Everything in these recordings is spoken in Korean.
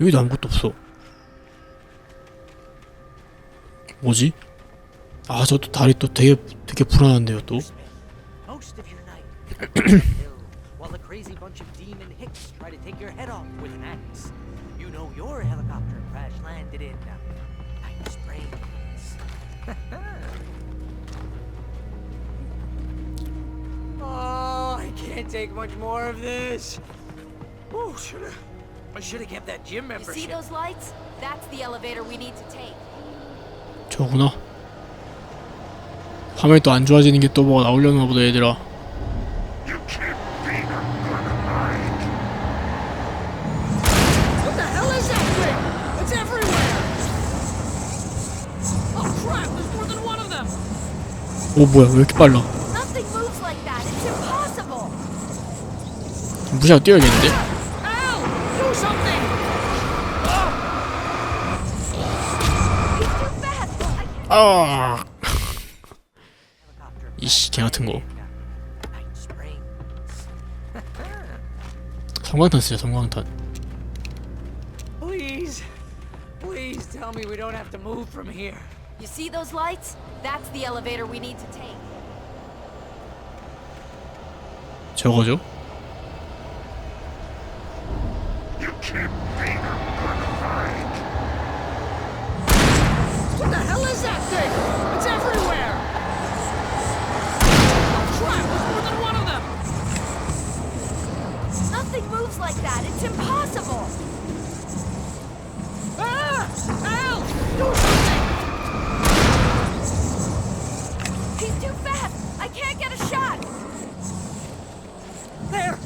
여기도 아무것도 없어. 뭐지? 아, 저 또 다리 또 되게 되게 불안한데요, 또. Most of your night hill while a crazy bunch of demon hicks try to take your head off with an axe. You know your helicopter crash landed in uh, Night Springs. oh, I can't take much more of this. Oh, should have. I should have kept that gym You see membership. those lights? That's the elevator we need to take. 저구나. 화면이 또 안 좋아지는 게 또 뭐가 나오려나 보다, 얘들아. What the hell is that thing? It's everywhere! Oh crap! There's more than one of them! 오, 뭐야, 왜 이렇게 빨라? Nothing moves like that. It's impossible. 무시하고 뛰어야겠는데? 아! 이씨, 개 같은 거. 성광탄 쓰자, 성광탄. Please, please tell me we don't have to move from here. You see those lights? That's the elevator we need to take. 저거죠? What the like that. It's impossible. Ah! Al! Do something! He's too fast. I can't get a shot. There!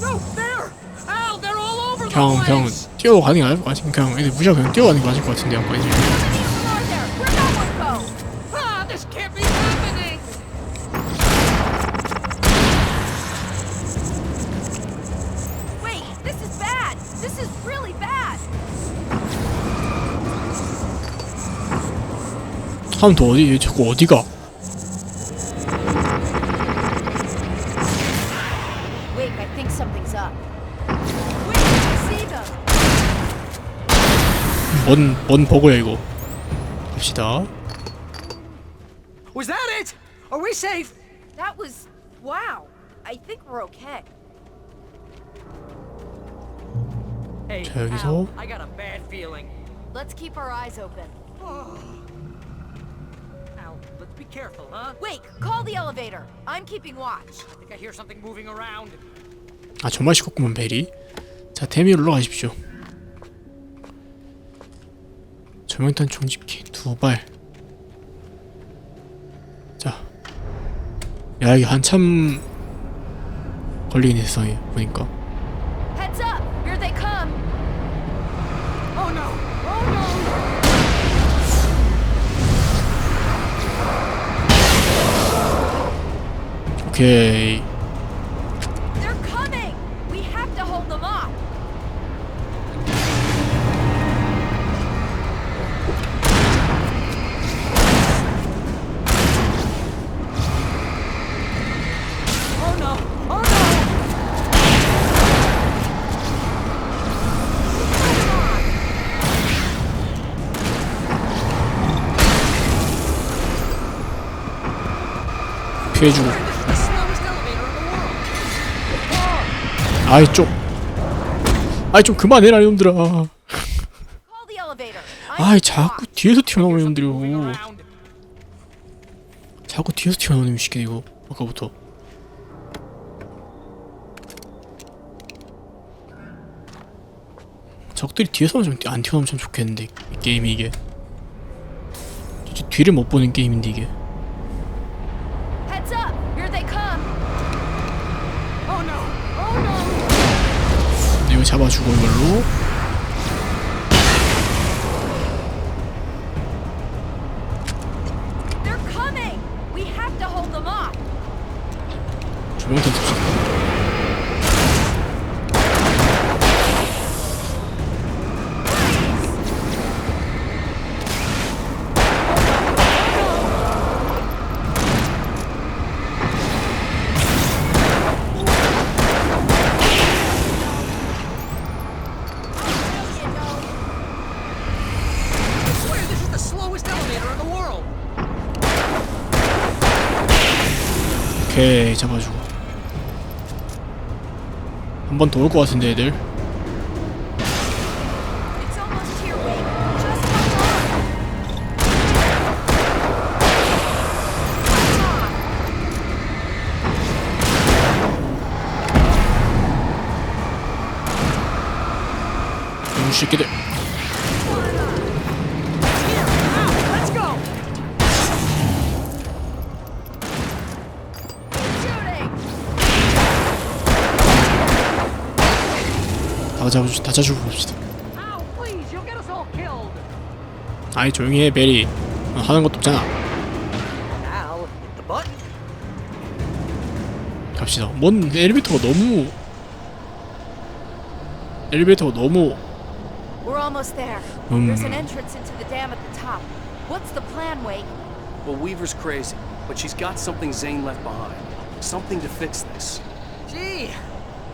No, there! Al, they're all over the 그냥, 그냥 place! 뛰어 가는 게 나을 것 같아. 그냥 애들 무시하고 그냥 뛰어가는 게 맞을 것 같은데, 약간 이제. 사람 또 어디, 얘 자꾸 어디가? Wait, I think something's up. Wait, I see them. 뭔, 뭔 버그야, 이거. 갑시다. Was that it? Are we safe? That was wow. I think we're okay. Hey, 자, 여기서. Al, I got a bad feeling. Let's keep our eyes open. Let's be careful, huh? Wait, call the elevator. I'm keeping watch. I think I hear something moving around. 아, 정말 시끄럽구만, 벨이. 자, 데미로 올라가십시오. 조명탄 총집기 두 발. 자. 야, 이게 한참 걸리긴 했어, 얘, 보니까. 오케이. They're coming. We have to hold them off. Oh no! Oh no! 피해주고. 아이, 좀. 아이, 좀 그만해라, 이놈들아. 아이, 자꾸. 뒤에서 튀어나오는 around. 자꾸 뒤에서 튀어나오는 놈이 시키네, 이거. 아까부터. 적들이 뒤에서만 좀안 튀어나오면 참 좋겠는데 이 게임이 이게 뒤를 못 보는 게임인데 이게 Heads up! Here they come. Oh no! Oh no! 이거 잡아주고 이걸로. 조명탄 탑시다 잡아주고. 한 번 더 올 것 같은데 애들 다 잡아주 다 잡아주고 봅시다. 아이 조용히 해 베리 어, 하는 것도 없잖아. 갑시다 뭔 엘리베이터가 너무 엘리베이터가 너무 We're almost there. Um. There's an entrance into the dam at the top. What's the plan, Wade? Well, Weaver's crazy, but she's got something Zane left behind. Something to fix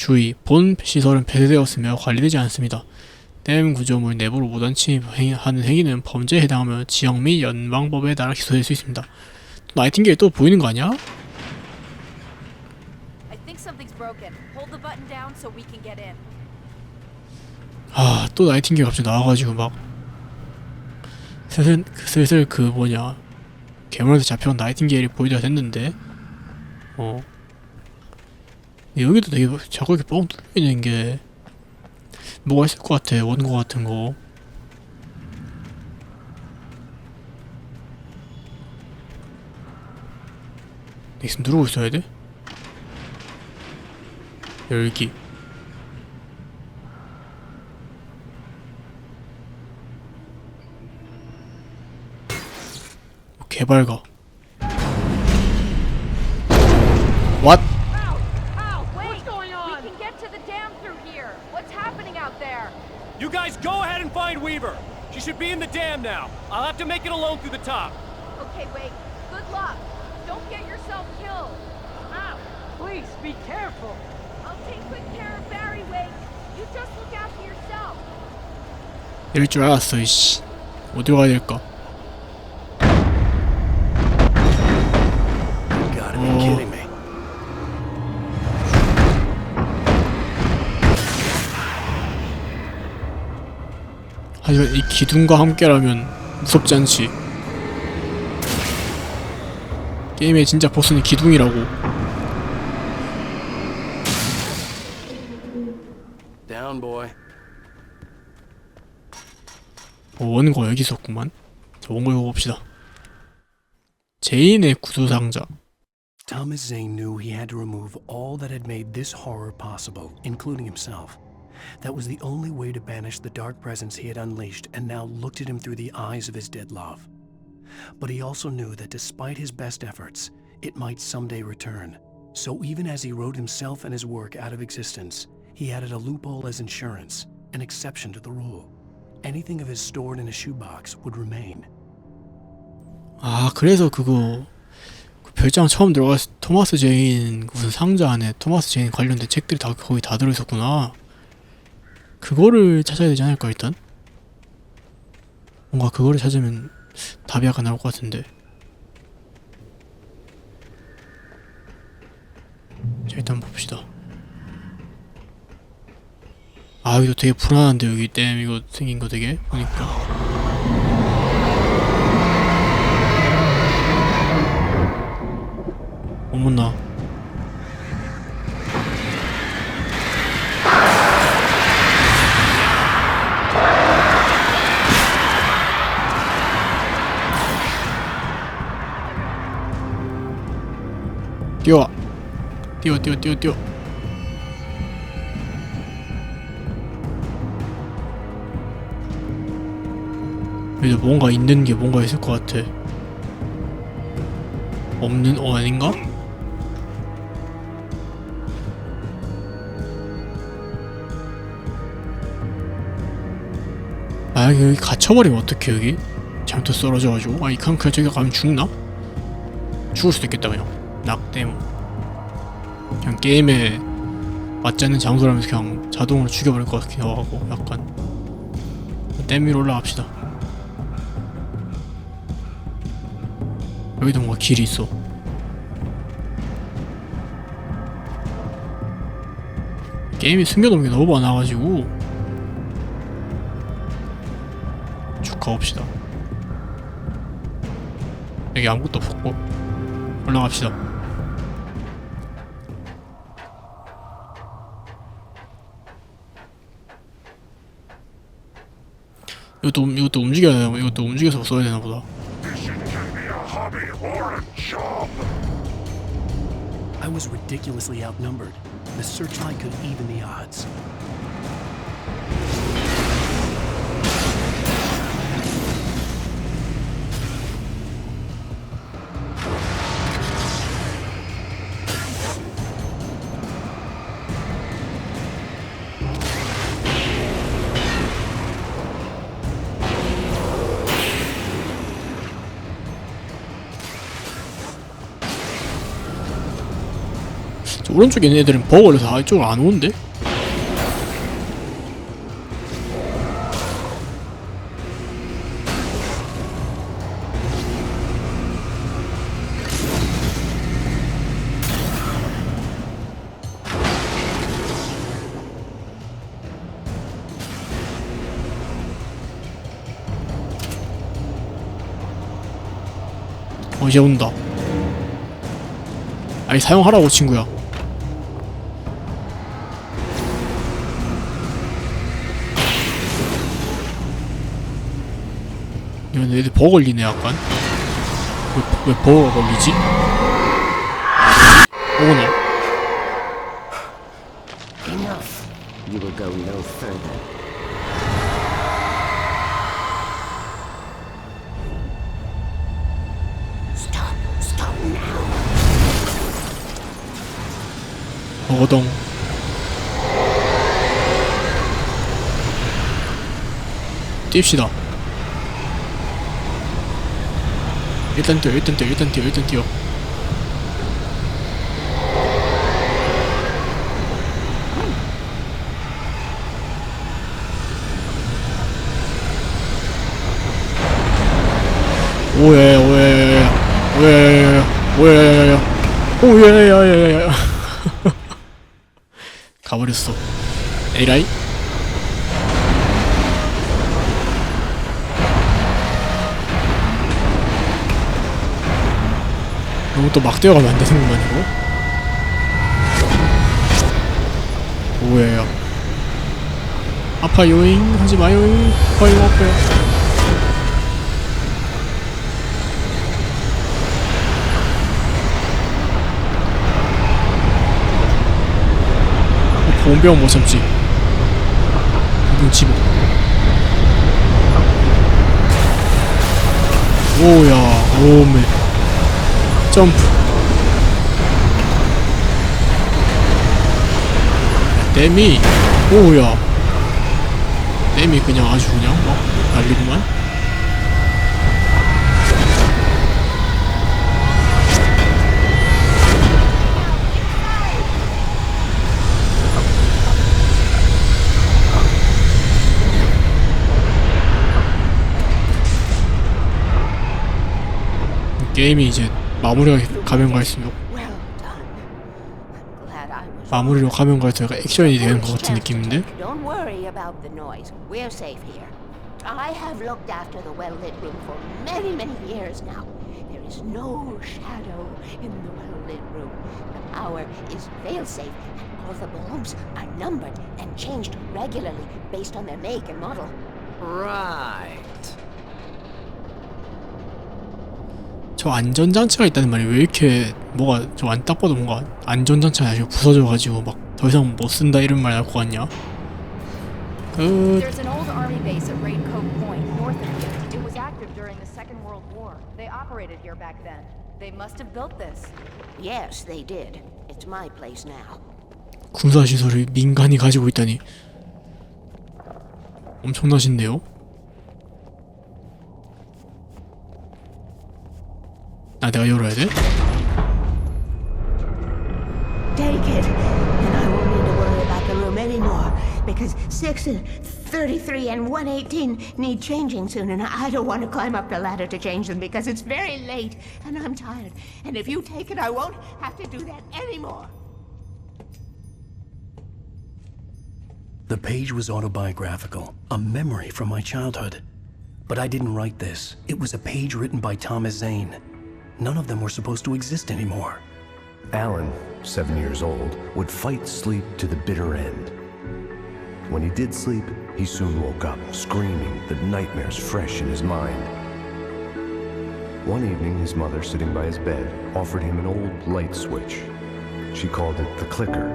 주의 본 시설은 폐쇄되었으며 관리되지 않습니다. 댐 구조물 내부로 무단 침입하는 행위는 범죄에 해당하며 지역 및 연방법에 따라 기소될 수 있습니다. 나이팅게일 또 보이는 거 아니야? 아 또 나이팅게일 갑자기 나와가지고 막 슬슬, 슬슬 그 뭐냐 괴물한테 잡혀온 나이팅게일이 보이려 했는데? 어 여기도 되게 자꾸 이렇게 뻥 뚫리는 게 뭐가 있을 것 같아 원고 같은 거. 넥슨 누르고 있어야 돼? 열기. 개발가 be in the dam now. I'll have to make it alone through the top. Okay, Wake. Good luck. Don't get yourself killed. Ow, please be careful. I'll take good care of Barry, Wake. You just look after yourself. 이럴 줄 알았어 이씨 어디로 가야 될까 하지만 이 기둥과 함께라면 무섭지 않지 게임의 진짜 보스는 기둥이라고. 어, 원고 여기 있었구만 자 원고 읽어봅시다 제인의 구두상자 Thomas Zane knew he had to remove all that had made this horror possible, including himself. That was the only way to banish the dark presence he had unleashed and now looked at him through the eyes of his dead love. But he also knew that despite his best efforts, it might someday return. So even as he wrote himself and his work out of existence, he added a loophole as insurance, an exception to the rule. Anything of his stored in a shoebox would remain. 아 그래서 그거 그 별장 처음 들어갔을 때 토마스 제인 무슨 상자 안에 토마스 제인 관련된 책들이 다 거기 다 들어있었구나 그거를 찾아야 되지 않을까 일단? 뭔가 그거를 찾으면 답이 약간 나올 것 같은데. 자 일단 봅시다. 아 여기도 되게 불안한데 여기 댐 이거 생긴 거 되게 보니까. 어머나 뛰어 뛰어 뛰어 뛰어 뛰어 그래도 뭔가 있는 게 뭔가 있을 것 같아 없는 어 아닌가? 아 여기 갇혀버리면 어떡해 여기? 잘못 썰어져가지고 아이 칸칸 저기 가면 죽나? 죽을 수도 있겠다 그냥 낙 때문에 그냥 게임에 맞지 않는 장소라면서 그냥 자동으로 죽여버릴 것 같긴 하고 약간 댐 위로 올라갑시다. 여기도 뭔가 길이 있어. 게임이 숨겨놓은 게 너무 많아가지고 쭉 가봅시다. 여기 아무것도 없고 올라갑시다 이것도 움- 이것도 움직여야 되나 이것도 움직여서 써야 되나 보다 I was ridiculously outnumbered. The searchlight could even the odds. 오른쪽에 있는 애들은 버거 걸려서 아, 이쪽으로 안 오는데? 어 이제 온다 아니 사용하라고 친구야 이런 애들 버거 걸리네 약간 왜, 왜 버거가 걸리지? 오네. 버거덩 뜁시다 일단 뛰어 일단 뛰어 일단 뛰어 일단 뛰어. 오예 오예 오예 오예 오예야야야야 가버렸어. 에라이 너무 또 막 뛰어가면 안 되는구만 이거 오예요? 아파요잉 하지 마요잉 아파요 아파요. 보온병 못 참지? 보온 집어 오야 오메 점프. 댐이 오야. 댐이 그냥 아주 그냥 막 난리구만. 게임이 이제 마무리가 가면 갈수록 Well done. I'm glad I was. 마무리로 가면 갈수록 약간 액션이 되는 것 같은 느낌인데 Don't worry about the noise. We're safe here. I have looked after the well-lit room for many, many years now. There is no shadow in the well-lit room. The power is fail-safe, and all the bulbs are numbered and changed regularly based on their make and model. Right. 저 안전장치가 있다는 말이 왜 이렇게 뭐가 좀안딱 봐도 뭔가 안전장치가 아주 부서져가지고 막 더 이상 못 쓴다 이런 말할것 같냐 끝 There's an old army base at Raincoat Point, north of here. It was active during the Second World War. They operated here back then. They must have built this. Yes, they did. It's my place now. 군사시설을 민간이 가지고 있다니 엄청나신데요? 아 내가 열어야 돼? Take it, and I won't need to worry about the room anymore because 6 and 33 and 118 need changing soon, and I don't want to climb up the ladder to change them because it's very late and I'm tired. And if you take it, I won't have to do that anymore. The page was autobiographical, a memory from my childhood. But I didn't write this. It was a page written by Thomas Zane. None of them were supposed to exist anymore. Alan, seven years old, would fight sleep to the bitter end. When he did sleep, he soon woke up, screaming, the nightmares fresh in his mind. One evening, his mother, sitting by his bed, offered him an old light switch. She called it the clicker,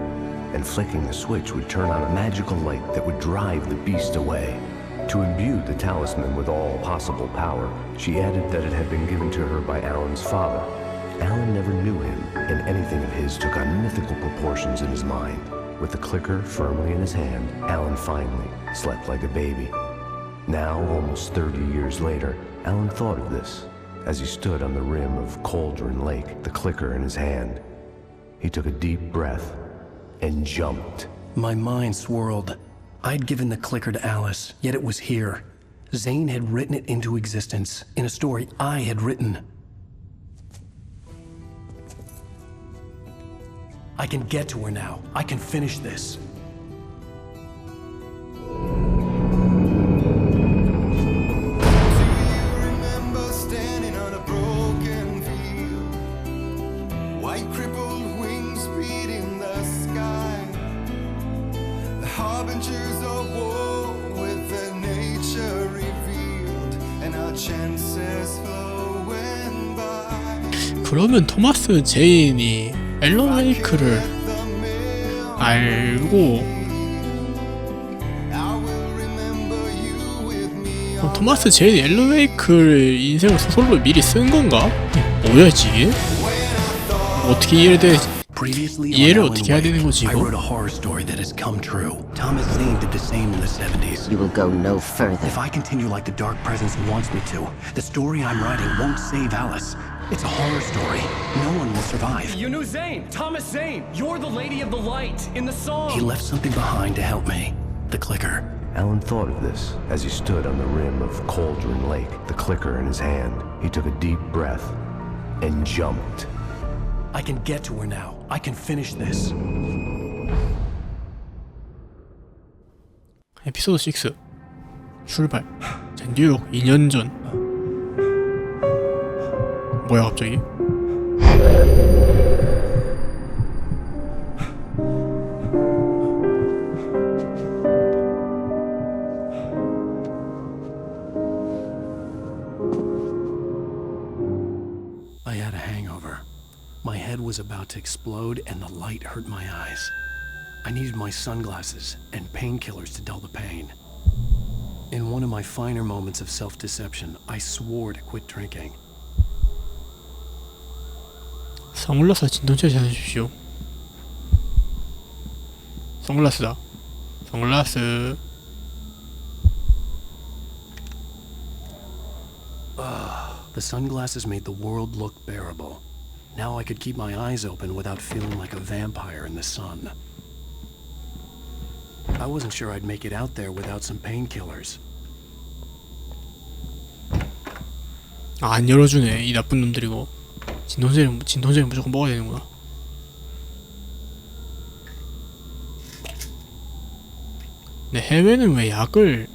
and flicking the switch would turn on a magical light that would drive the beast away. To imbue the talisman with all possible power, she added that it had been given to her by Alan's father. Alan never knew him, and anything of his took on mythical proportions in his mind. With the clicker firmly in his hand, Alan finally slept like a baby. Now, almost 30 years later, Alan thought of this as he stood on the rim of Cauldron Lake, the clicker in his hand. He took a deep breath and jumped. My mind swirled. I'd given the clicker to Alice, yet it was here. Zane had written it into existence in a story I had written. I can get to her now. I can finish this. 토마스 제인이 앨런 웨이크를 The mill, 알고 I will remember you with me. 그럼 토마스 제인이 앨런 웨이크를 인생을 소설로 미리 쓴 건가? 이게 뭐야지 이게? 어떻게 이해를 돼? Previously on 이해를 Alan 어떻게 해야 되는 Wake, 거지, I 이거? wrote a horror story that has come true. Thomas Zane did the same in the 70s. You will go no further. If I continue like the Dark Presence wants me to, the story I'm writing won't save Alice. It's a horror story. No one will survive. You knew Zane, Thomas Zane. You're the Lady of the Light in the song. He left something behind to help me. The clicker. Alan thought of this as he stood on the rim of Cauldron Lake, the clicker in his hand. He took a deep breath and jumped. I can get to her now. I can finish this. 에피소드 6 출발 자, 뉴욕 2년 전 वो I had a hangover. My head was about to explode and the light hurt my eyes. I needed my sunglasses and painkillers to dull the pain. In one of my finer moments of self deception, I swore to quit drinking. 선글라스 진동체 찾으십시오 선글라스다 선글라스 The sunglasses made the world look bearable. Now I could keep my eyes open without feeling like a vampire in the sun. I wasn't sure I'd make it out there without some painkillers. 아, 안 열어주네 이 나쁜 놈들이고 진동제는 진동제는 무조건 먹어야 되는구나 네 해외는 왜 약을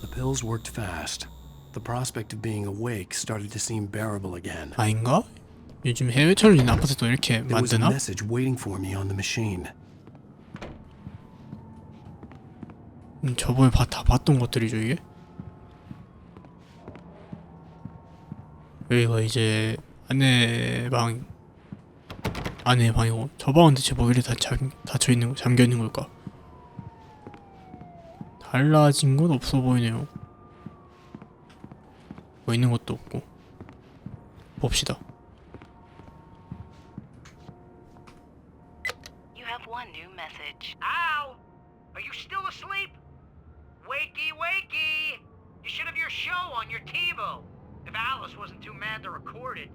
The pills worked fast. The prospect of being awake started to seem bearable again. 아닌가? 요즘 해외처럼 있는 아파트도 이렇게 There was a 만드나? message waiting for me on the machine. 음, 저번에 봐, 다 봤던 것들이죠 이게 여기가 이제 아내 방 아내 방이고 저 방은 대체 뭐길래 다 잠, 닫혀 있는 거 잠겨 있는 걸까? 달라진 건 없어 보이네요. 뭐 있는 것도 없고. 봅시다 You have one new message. Ow! Are you still asleep? Wakey, wakey! You should have your show on your TiVo. If Alice wasn't too mad to record it.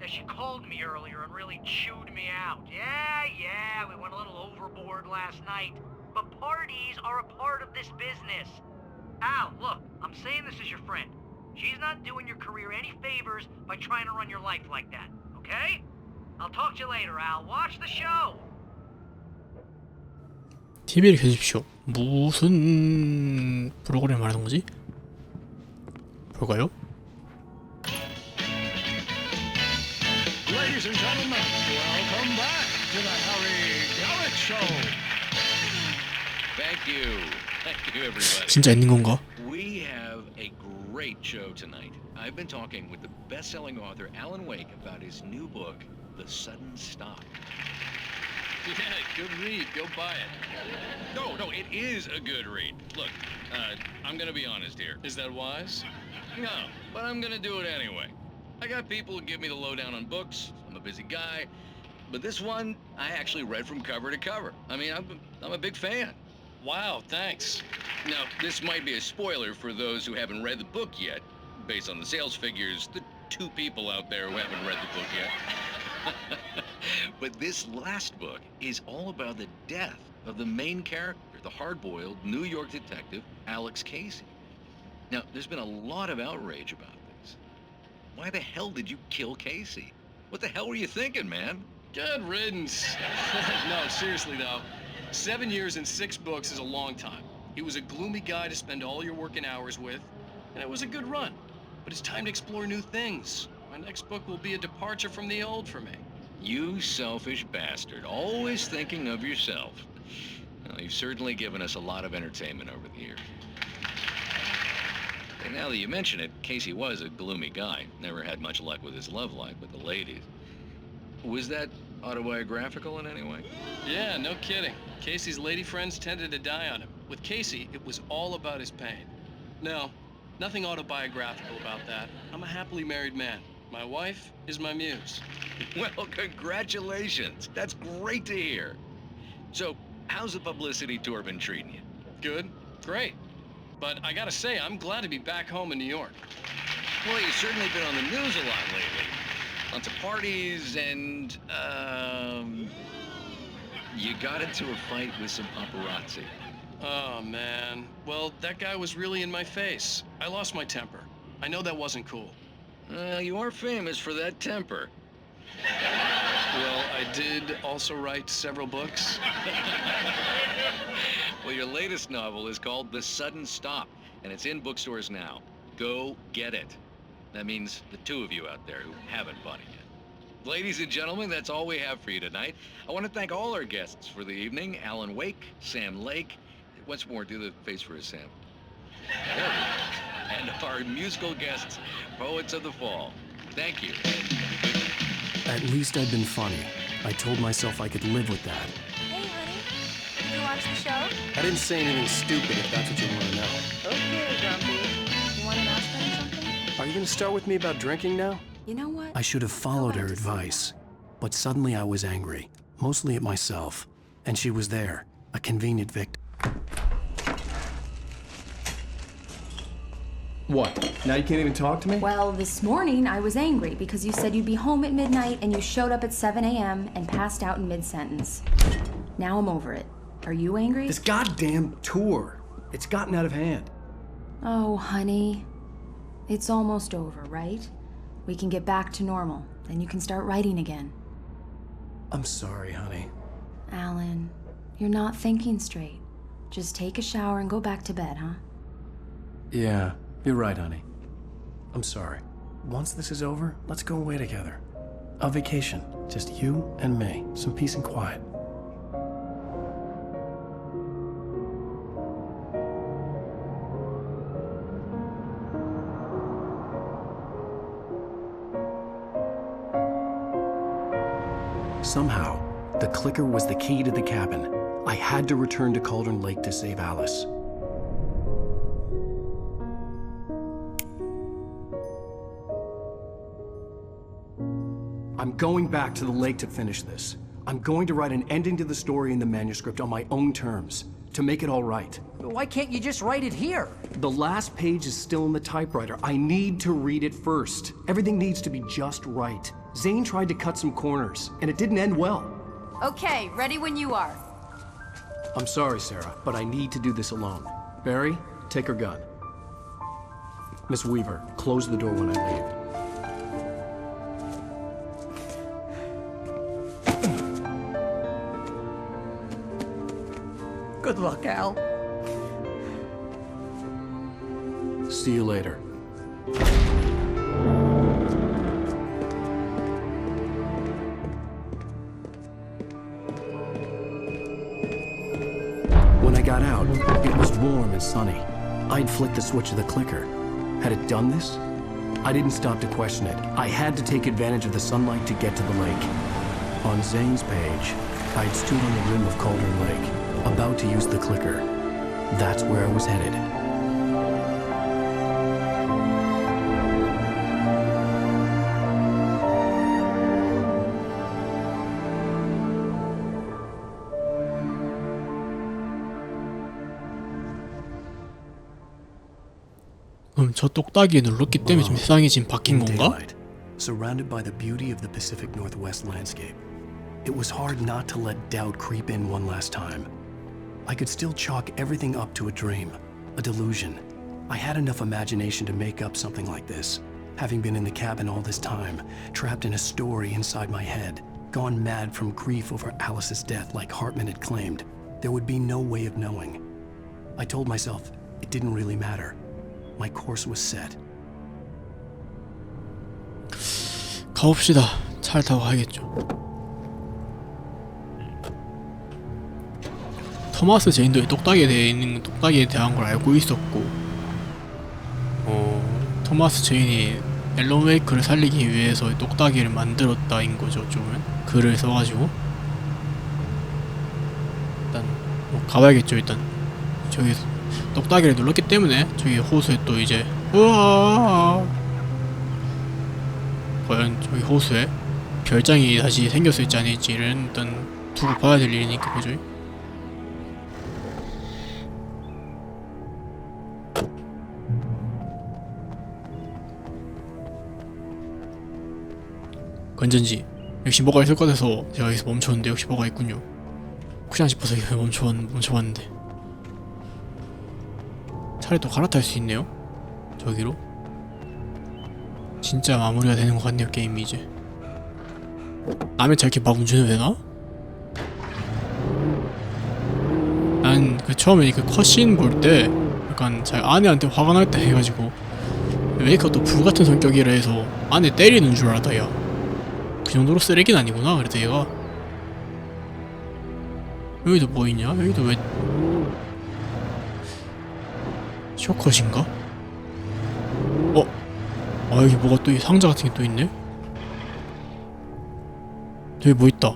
Yeah, she called me earlier and really chewed me out. Yeah, yeah, we went a little overboard last night. But parties are a part of this business. Al, look, I'm saying this as your friend. She's not doing your career any favors by trying to run your life like that, okay? I'll talk to you later, Al. Watch the show. TV를 켜십시오. 무슨 프로그램 말하는 거지? 볼까요? Ladies and gentlemen, welcome back to the Harry Garrett Show. Thank you. Thank you, everybody. 진짜 있는 건가? We have a great show tonight. I've been talking with the best-selling author Alan Wake about his new book, The Sudden Stop. Yeah, good read. Go buy it. No, no, it is a good read. Look, uh, I'm gonna be honest here. Is that wise? No, but I'm gonna do it anyway. I got people who give me the lowdown on books. I'm a busy guy. But this one, I actually read from cover to cover. I mean, I'm, I'm a big fan. Wow, thanks. Now, this might be a spoiler for those who haven't read the book yet. Based on the sales figures, the two people out there who haven't read the book yet. but this last book is all about the death of the main character, the hard-boiled New York detective, Alex Casey. Now, there's been a lot of outrage about this. Why the hell did you kill Casey? What the hell were you thinking, man? Good riddance. no, seriously though. Seven years and six books is a long time. He was a gloomy guy to spend all your working hours with, and it was a good run. But it's time to explore new things. My next book will be a departure from the old for me. You selfish bastard, always thinking of yourself. Well, you've certainly given us a lot of entertainment over the years. And now that you mention it, Casey was a gloomy guy. Never had much luck with his love life with the ladies. Was that autobiographical in any way? Yeah, no kidding. Casey's lady friends tended to die on him. With Casey, it was all about his pain. No, nothing autobiographical about that. I'm a happily married man. My wife is my muse. Well, congratulations. That's great to hear. So, how's the publicity tour been treating you? Good, great. But I gotta say, I'm glad to be back home in New York. Well, you've certainly been on the news a lot lately. Lots of parties and, um... You got into a fight with some paparazzi. Oh, man. Well, that guy was really in my face. I lost my temper. I know that wasn't cool. Well, you are famous for that temper. Well, I did also write several books. well, your latest novel is called The Sudden Stop, and it's in bookstores now. Go get it. That means the two of you out there who haven't bought it yet. Ladies and gentlemen, that's all we have for you tonight. I want to thank all our guests for the evening Alan Wake, Sam Lake. Once more, do the face for us, Sam. There. And our musical guests, Poets of the Fall. Thank you. At least I'd been funny. I told myself I could live with that. Hey, honey. Did you watch the show? I didn't say anything stupid if that's what you want to know. Okay, Grumpy. You want an aspirin or something? Are you going to start with me about drinking now? You know what? I should have followed her advice. But suddenly I was angry, mostly at myself. And she was there, a convenient victim. What? Now you can't even talk to me? Well, this morning I was angry because you said you'd be home at midnight and you showed up at 7 a.m. and passed out in mid sentence. Now I'm over it. Are you angry? This goddamn tour. It's gotten out of hand. Oh, honey. It's almost over, right? We can get back to normal. Then you can start writing again. I'm sorry, honey. Alan, you're not thinking straight. Just take a shower and go back to bed, huh? Yeah, you're right, honey. I'm sorry. Once this is over, let's go away together. A vacation. Just you and me. Some peace and quiet. Somehow, the clicker was the key to the cabin. I had to return to Cauldron Lake to save Alice. I'm going back to the lake to finish this. I'm going to write an ending to the story in the manuscript on my own terms, to make it all right. Why can't you just write it here? The last page is still in the typewriter. I need to read it first. Everything needs to be just right. Zane tried to cut some corners, and it didn't end well. Okay, ready when you are. I'm sorry, Sarah, but I need to do this alone. Barry, take her gun. Miss Weaver, close the door when I leave. Good luck, Al. See you later. When I got out, it was warm and sunny. I'd flicked the switch of the clicker. Had it done this? I didn't stop to question it. I had to take advantage of the sunlight to get to the lake. On Zane's page, I'd stood on the rim of Cauldron Lake, about to use the clicker. That's where I was headed. 그럼 저 똑딱이에 눌렀기 때문에 지금 세상이 지금 바뀐 In 건가? daylight, surrounded by the beauty of the Pacific Northwest landscape, it was hard not to let doubt creep in one last time. I could still chalk everything up to a dream, a delusion. I had enough imagination to make up something like this. Having been in the cabin all this time, trapped in a story inside my head, gone mad from grief over Alice's death like Hartman had claimed, there would be no way of knowing. I told myself it didn't really matter. My course was set. 가봅시다. 차를 타고 가야겠죠. 토마스 제인도 이 똑딱이에 있는 똑딱이에 대한 걸 알고 있었고, 어 토마스 제인이 앨런 웨이크를 살리기 위해서 이 똑딱이를 만들었다인 거죠. 좀은 글을 써가지고 일단 뭐 가봐야겠죠. 일단 저기 똑딱이를 눌렀기 때문에 저기 호수에 또 이제 우와 과연 저기 호수에 별장이 다시 수 있지 않을지를 일단 두고 봐야 될 일이니까 그죠? 건전지 역시 뭐가 있을 것 같아서 제가 여기서 멈췄는데 역시 뭐가 있군요. 혹시나 싶어서 여기 멈춰, 멈춰봤는데. 차를 또 갈아탈 수 있네요. 저기로. 진짜 마무리가 되는 것 같네요 게임이 이제. 남의 차 이렇게 막 운전해도 되나? 난 그 처음에 그 컷신 볼 때 약간 자 아내한테 화가 날 때 해가지고 웨이크가 또 불같은 성격이라 해서 아내 때리는 줄 알았다 야 그 정도로 쓰레기는 아니구나 그래도 얘가 여기도 뭐 있냐? 여기도 왜 쇼컷인가? 어? 아 여기 뭐가 또이 상자 같은 게 또 있네? 여기 뭐 있다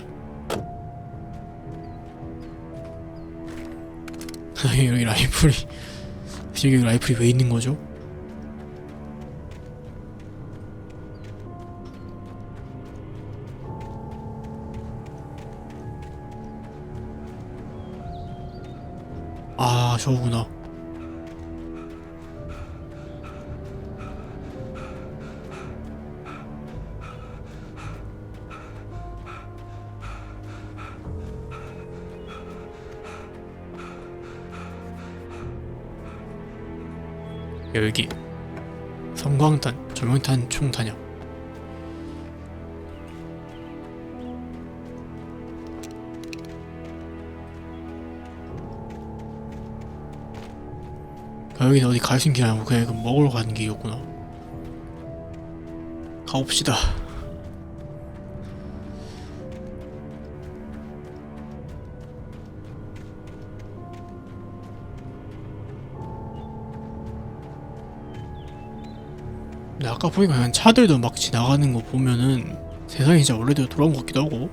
여기 라이플이 여기 라이플이 왜 있는 거죠? 아 저거구나. 열기 성광탄 조명탄 총탄약 여기는 어디 갈 수 있는 게 아니고 그냥 먹으러 가는 길이었구나. 가봅시다. 근데 아까 보니까 그냥 차들도 막 지나가는 거 보면은 세상이 진짜 원래대로 돌아온 것 같기도 하고